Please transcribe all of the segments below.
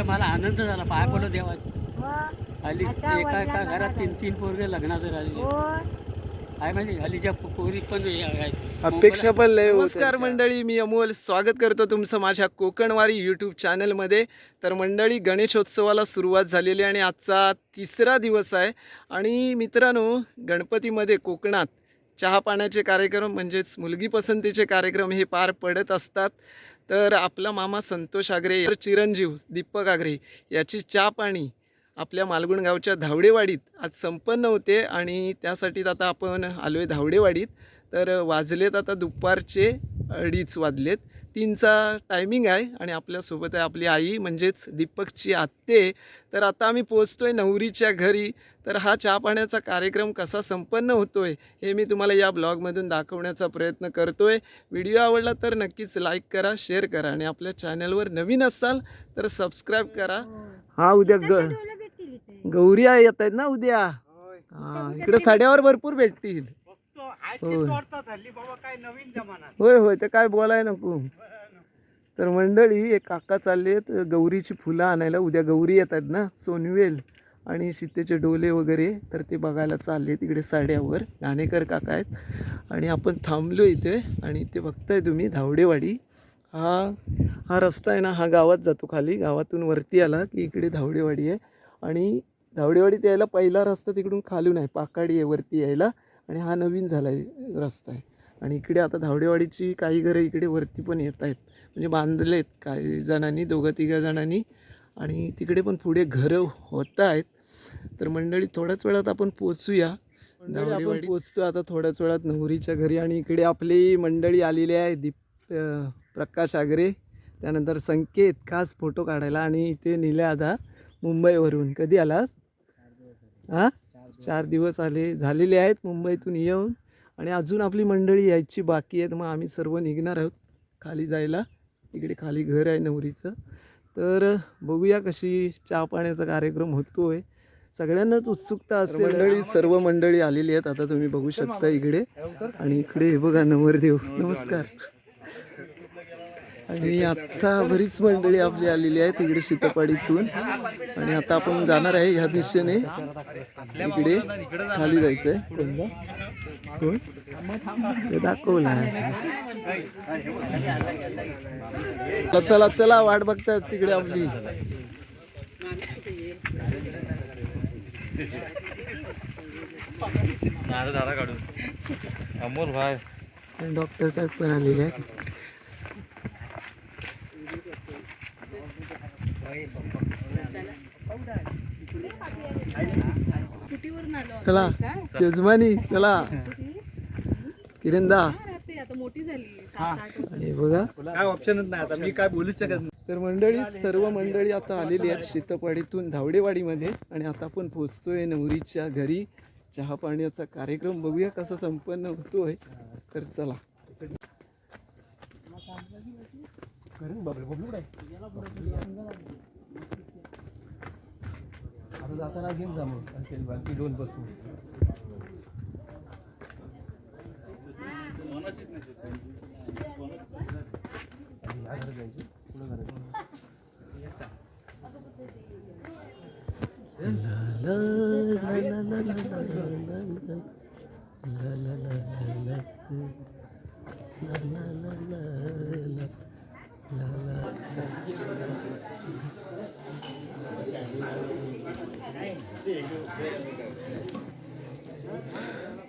तर मला आनंद झाला. पाय पडलो देवा मग हल्ली अशा एका एका घरात तीन. तीन पोरगे लग्नाचं राहिले हो. हल्लीच्या पोरी पण हे. अपेक्षा पण लय नमस्कार नमस्कार मंडळी मी अमोल. स्वागत करतो तुमचं माझ्या कोकणवारी यूट्यूब चॅनलमध्ये तर मंडळी गणेशोत्सवाला सुरुवात झालेली आहे आणि आजचा तिसरा दिवस आहे. आणि मित्रांनो गणपतीमध्ये कोकणात चहा पाण्याचे कार्यक्रम म्हणजेच मुलगी पसंतीचे कार्यक्रम हे पार पडत असतात. तर आपला मामा संतोष आगरे तर चिरंजीव दीपक आगरे याची चहा पाणी आपल्या मालगुण गावच्या धावडेवाडीत आज संपन्न होते आणि त्यासाठी आता आपण आलो आहे धावडेवाडीत. तर वाजलेत आता दुपारचे अडीच वाजलेत. तीनचा टायमिंग आहे आणि आपल्यासोबत आहे आपली आई म्हणजेच दीपकची आत्ते. तर आता आम्ही पोचतो आहे नवरीच्या घरी. तर हा चहा पाण्याचा कार्यक्रम कसा संपन्न होतो आहे हे मी तुम्हाला या ब्लॉगमधून दाखवण्याचा प्रयत्न करतो आहे व्हिडिओ आवडला तर नक्कीच लाईक करा शेअर करा आणि आपल्या चॅनलवर नवीन असाल तर सबस्क्राईब करा. हा उद्या ग. गौरी आहे येत आहेत ना उद्या? हा इकडे साड्यावर भरपूर भेटतील. होय. होय होय ते काय बोलाय नको. तर मंडळी एक काका चालले आहेत गौरीची फुलं आणायला. उद्या गौरी येत आहेत ना सोनवेल आणि सीतेचे डोले वगैरे तर ते बघायला चालले तिकडे साड्यावर. घाणेकर काका आहेत. आणि आपण थांबलो इथे आणि ते बघताय तुम्ही धावडेवाडी. हा हा रस्ता आहे ना हा गावात जातो खाली. गावातून वरती आला की इकडे धावडेवाडी आहे. आणि धावडेवाडीत यायला पहिला रस्ता तिकडून खालून आहे पाकाडी आहे वरती यायला. आणि हा नवीन झाला आहे रस्ता आहे. आणि इकडे आता धावडेवाडीची काही घरं इकडे वरती पण येत आहेत. म्हणजे बांधलेत काही जणांनी दोघं तिघा जणांनी. आणि तिकडे पण पुढे घरं होत आहेत. तर मंडळी थोड्याच वेळात आपण पोचूया आपण पोचतो आता थोड्याच वेळात नवरीच्या घरी. आणि इकडे आपली मंडळी आलेली आहे दीप प्रकाश आगरे. त्यानंतर संकेत खास फोटो काढायला. आणि इथे नेले आता मुंबईवरून. कधी आलास? हां? चार दिवस आले झालेले आहेत मुंबईतून येऊन. आणि अजून आपली मंडळी यायची बाकी आहेत. मग आम्ही सर्व निघणार आहोत खाली जायला. इकडे खाली घर आहे नवरीचं. तर बघूया कशी चहा पाण्याचा कार्यक्रम होतोय. सगळ्यांनाच उत्सुकता असेल. मंडळी सर्व मंडळी आलेली आहेत. आता तुम्ही बघू शकता इकडे. आणि इकडे हे बघा नवरदेव. नमस्कार. आणि आता बरीच मंडळी आपली आलेली आहे तिकडे शीतपाडीतून आणि आता आपण जाणार आहे ह्या दिशेने. इकडे खाली जायचंय. कोणता? कोण? हे दाखवला. चला चला वाट बघतात तिकडे आपली. अमोल भाई. आणि डॉक्टर साहेब पण आलेले आहेत. चला यजमानी चला. किरणदा. आणि बघा. काय ऑप्शनच नाही आता मी काय बोलूच शकत नाही. तर मंडळी सर्व मंडळी आता आलेली आहेत शीतपाडीतून धावडेवाडीमध्ये आणि आता आपण पोचतोय नवरीच्या घरी. चहा पाण्याचा कार्यक्रम बघूया कसा संपन्न होतोय. तर चला. आता जाताना घेऊन जा मग बाकी दोन बसून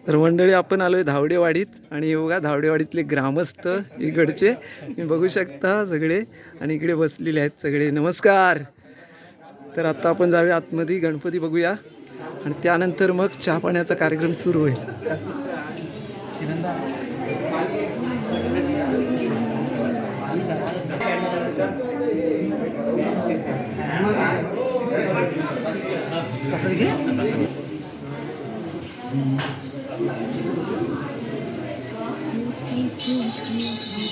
तर मंडळी आपण आलोय धावडेवाडीत आणि बघा धावडेवाडीतले ग्रामस्थ इकडचे. तुम्ही बघू शकता सगळे आणि इकडे बसलेले आहेत सगळे. नमस्कार. तर आता आपण जाऊया आतमध्ये गणपती बघूया. आणि त्यानंतर मग चहा पाण्याचा कार्यक्रम सुरू होईल. Sim, sim, sim, sim.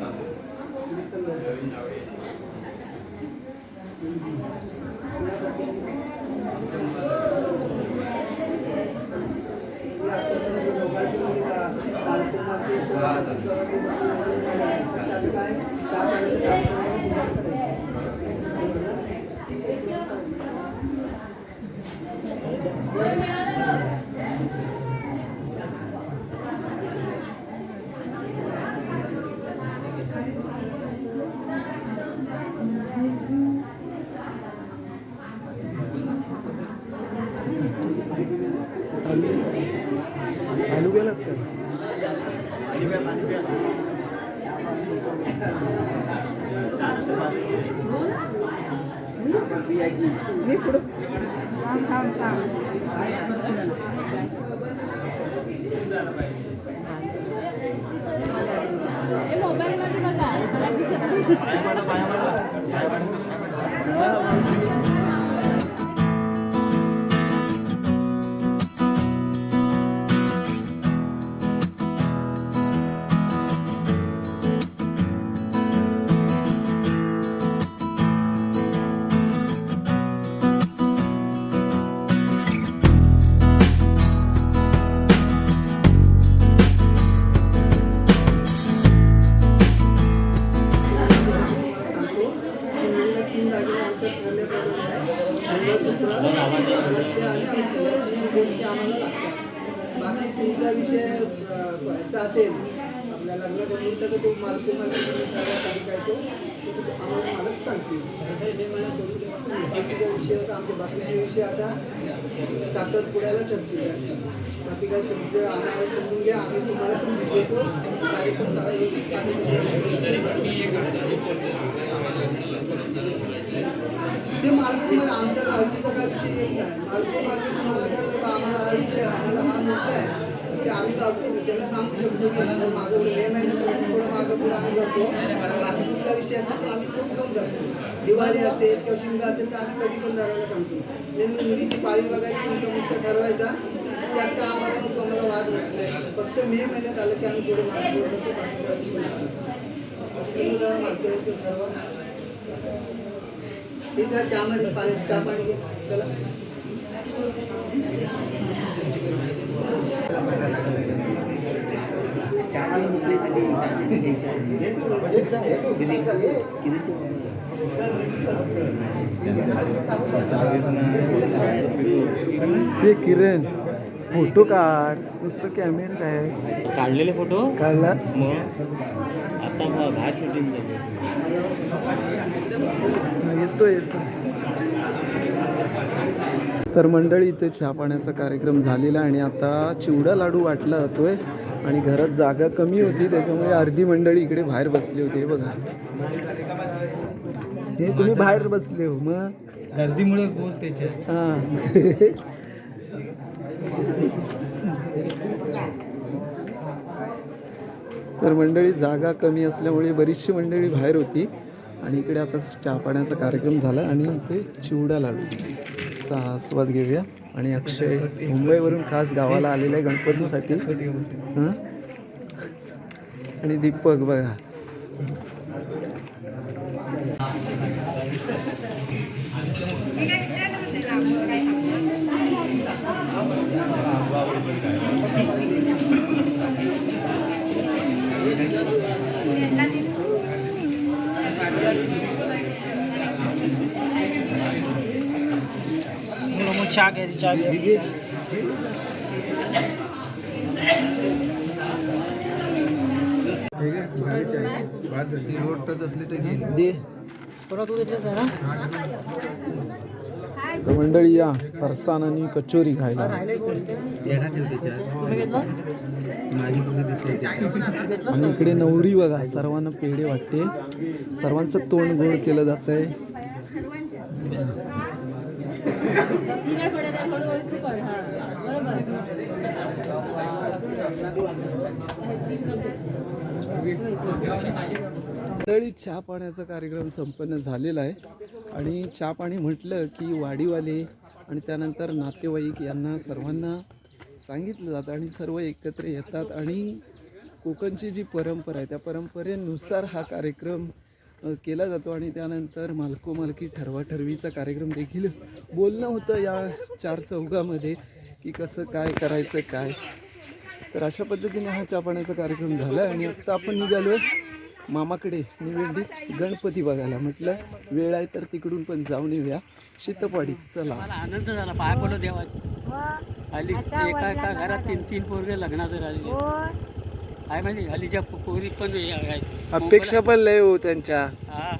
चालू I'm gonna. बाकी तुमचा विषय अं, व्हायचा असेल आपल्या लग्न तर तो मालक तुम्हाला तो आम्हाला मालक सांगतील. विषय होता आमचे बाकीचे विषय आता साखरपुड्याला ठरतील बाकी काय तुमचं आम्हाला समजून घ्या आम्ही तुम्हाला देतो कार्यक्रम सगळा एक ते मालकी मला आमच्या लावकीचा काय विषय मालकी मालकी तुम्हाला कळलं का आम्हाला विषय आम्हाला हा मुद्दा आहे. की आम्ही लावकी त्याला सांगू शकतो की आता मे महिन्यात थोडं मागं पुढे आम्ही करतो बाकी कुठला विषय असेल तर आम्ही तो घेऊन जातो दिवाळी असेल किंवा शिमगा असेल तर आम्ही कधी पण जायला सांगतो. नेहमी मुलीची पाळी बघायची तुमचा मुद्दा ठरवायचा की आता आम्हाला मग आम्हाला वाद नाही. फक्त मे महिन्यात आलं की आम्ही थोडे मागे ठरवा. ठरवा इथं चहामध्ये पाणी चहा पाणी घे चला। हे किरण फ़ोटो काढ नुसतं कॅमेरा काय काढलेले फ़ोटो? काढला? मग? आता शूटिंग येतो तर मंडळी इथे चहा पाण्याचा कार्यक्रम झालेला आणि आता चिवडा लाडू वाटला जातोय आणि घरात जागा कमी होती त्याच्यामुळे अर्धी मंडळी इकडे बाहेर बसली होती. हे बघा. हे तुम्ही बाहेर बसले हो मग? गर्दीमुळे बोल त्याच्या हां. तर मंडळी जागा कमी असल्यामुळे बरीचशी मंडळी बाहेर होती. आणि इकडे आता चहा पाण्याचा कार्यक्रम झाला आणि इथे चिवडा लाडू. सा आस्वाद घेऊया. आणि अक्षय मुंबईवरून खास गावाला आलेला आहे गणपतीसाठी. हां? आणि दीपक बघा. चहा घ्यायची चहा दे। परत ना? मंडळी या फरसाण आणि कचोरी खायला. आणि इकडे नवरी बघा सर्वांना पेढे वाटते. सर्वांचं तोंड गोड केलं जात आहे मंडळी चहा पाण्याचा कार्यक्रम संपन्न झालेला आहे. आणि चहा पाणी म्हटलं की वाडीवाले आणि त्यानंतर नातेवाईक यांना सर्वांना सांगितलं जातं आणि सर्व एकत्र येतात. आणि कोकणची जी परंपरा आहे त्या परंपरेनुसार हा कार्यक्रम केला जातो आणि त्यानंतर मालको मालकी ठरवाठरवीचा कार्यक्रम देखील बोलणं होतं या चार चौघामध्ये की कसं काय करायचं काय. तर अशा पद्धतीने हा चहा पाण्याचा कार्यक्रम झाला आहे आणि आत्ता आपण निघालो मामाकडे निवेंडीत गणपती बघायला. म्हटलं वेळ आहे तर तिकडून पण जाऊन येऊया. शीतपाडी चला. आनंद झाला. पाय पडलो देवात. हल्ली एका एका घरात तीन तीन पोरगे लग्नाचं राहिले काय माहिती हल्लीच्या पो- पोरी पण हे आहेत. अपेक्षा पण लय हो त्यांच्या. हा.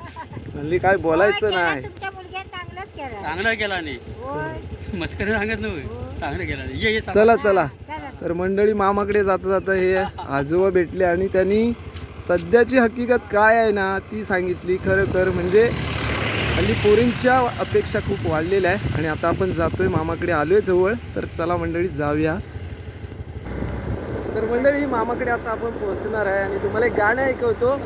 हल्ली काय बोलायचं नाही. तुमच्या मुलग्याने चांगलंच केलं. चांगला केला नाही. मस्करी सांगत नव्हे. चांगलं केला नाही. ये ये चाल. चला चला. चला. तर मंडळी मामाकडे जाता जाता हे आजोबा भेटले आणि त्यांनी सध्याची हकीकत काय आहे ना ती सांगितली. खरं तर म्हणजे हल्ली पोरींच्या अपेक्षा खूप वाढलेल्या आहे. आणि आता आपण जातोय मामाकडे आलोय जवळ. तर चला मंडळी जाऊया. तर मंडळी मामाकडे आता आपण पोहोचणार आहे आणि तुम्हाला एक गाणं ऐकवतो.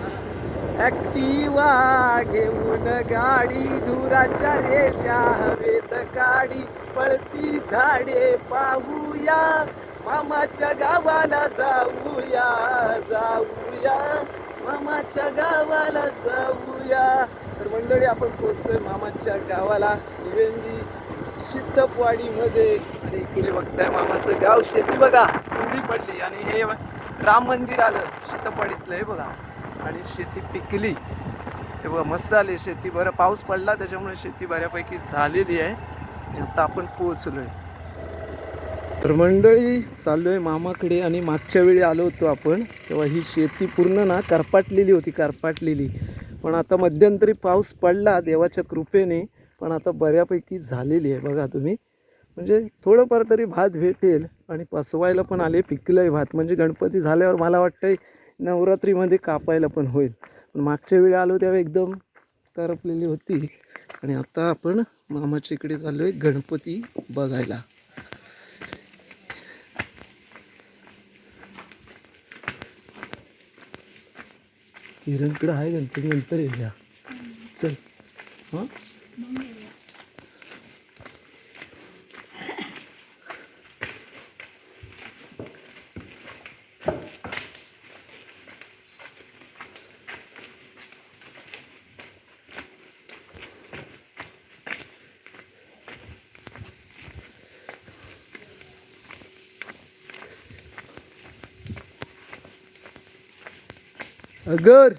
ॲक्टिवा घेऊन गाडी धुराच्या रेषा हवेत काडी पळती झाडे पाहूया. मामाच्या गावाला जाऊया जाऊया. मामाच्या गावाला जाऊया. तर मंडळी आपण पोचतोय मामाच्या गावाला. निवेंदी मध्ये आणि इकडे बघताय मामाचं गाव शेती बघा. उडी पडली आणि हे राम मंदिर आलं शीतपाडीतलं हे बघा. आणि शेती पिकली. हे बघा मस्त आली शेती. बरं पाऊस पडला त्याच्यामुळे शेती बऱ्यापैकी झालेली आहे. आता आपण पोहोचलोय. तर मंडळी चाललोय मामाकडे आणि मागच्या वेळी आलो होतो आपण. तेव्हा ही शेती पूर्ण ना करपाटलेली होती करपाटलेली. पण आता मध्यंतरी पाऊस पडला देवाच्या कृपेने. पण आता बऱ्यापैकी झालेली आहे. बघा तुम्ही. म्हणजे थोडंफार तरी भात भेटेल आणि पसवायला पण आले पिकलंय भात. म्हणजे गणपती झाल्यावर मला वाटतंय नवरात्रीमध्ये कापायला पण होईल. पण मागच्या वेळी आलो तेव्हा एकदम करपलेली होती. आणि आता आपण मामाच्या इकडे चाललो आहे गणपती बघायला. किरणकडं आहे गणपती नंतर येऊया. चल. हां? अगर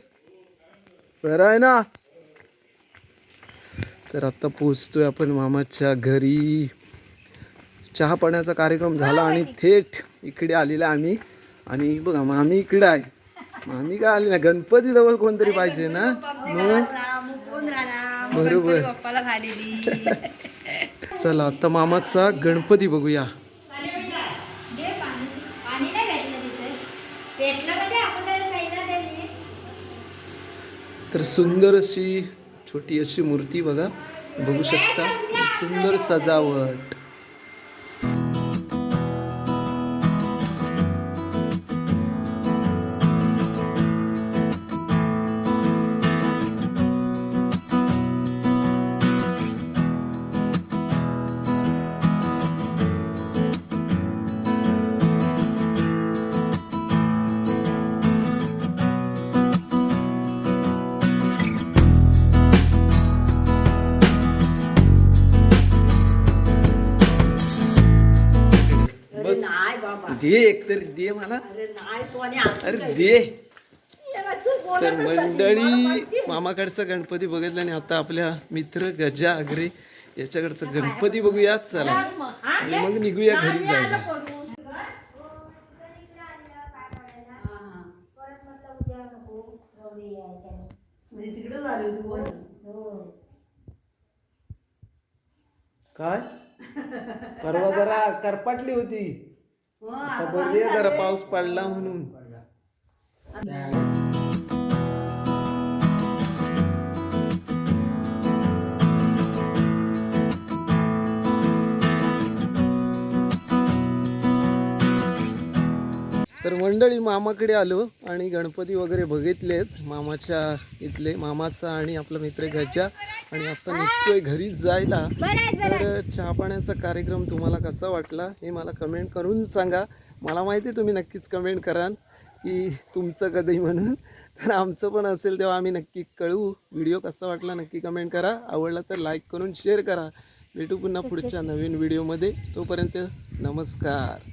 बरं आहे ना? तर आता पोचतोय आपण मामाच्या घरी. चहा पाण्याचा कार्यक्रम झाला आणि थेट इकडे आलेला आम्ही. आणि बघा मामी इकडे आहे. मामी काय आली ना गणपती जवळ कोणतरी पाहिजे ना? मग? बरोबर. चला आता मामाचा गणपती बघूया. तर सुंदर अशी छोटी अशी मूर्ती बघा. बघू शकता. सुंदर सजावट. दे एक तरी दे मला. अरे दे. तर मंडळी मामाकडचा गणपती बघितला आणि आता आपल्या मित्र गजा आगरे याच्याकडचं गणपती बघूया चला. आणि मग निघूया घरी जायला. काय? परवा जरा करपाटली होती. आता बघूया जरा पाऊस पडला म्हणून. तर मंडळी मामाकडे आलो आणि गणपती वगैरे बघितलेत. मामाच्या इथले मामाचा आणि आपला मित्र गजा आणि आता निघतोय घरी जायला. तर चहा पाण्याचा कार्यक्रम तुम्हाला कसा वाटला हे मला कमेंट करून सांगा. मला माहिती आहे तुम्ही नक्कीच कमेंट कराल की तुमचं कधी म्हणून. तर आमचं पण असेल तेव्हा आम्ही नक्की कळवू व्हिडिओ कसा वाटला नक्की कमेंट करा. आवडला तर लाईक करून शेअर करा. भेटू पुन्हा पुढच्या नवीन व्हिडिओमध्ये तोपर्यंत नमस्कार.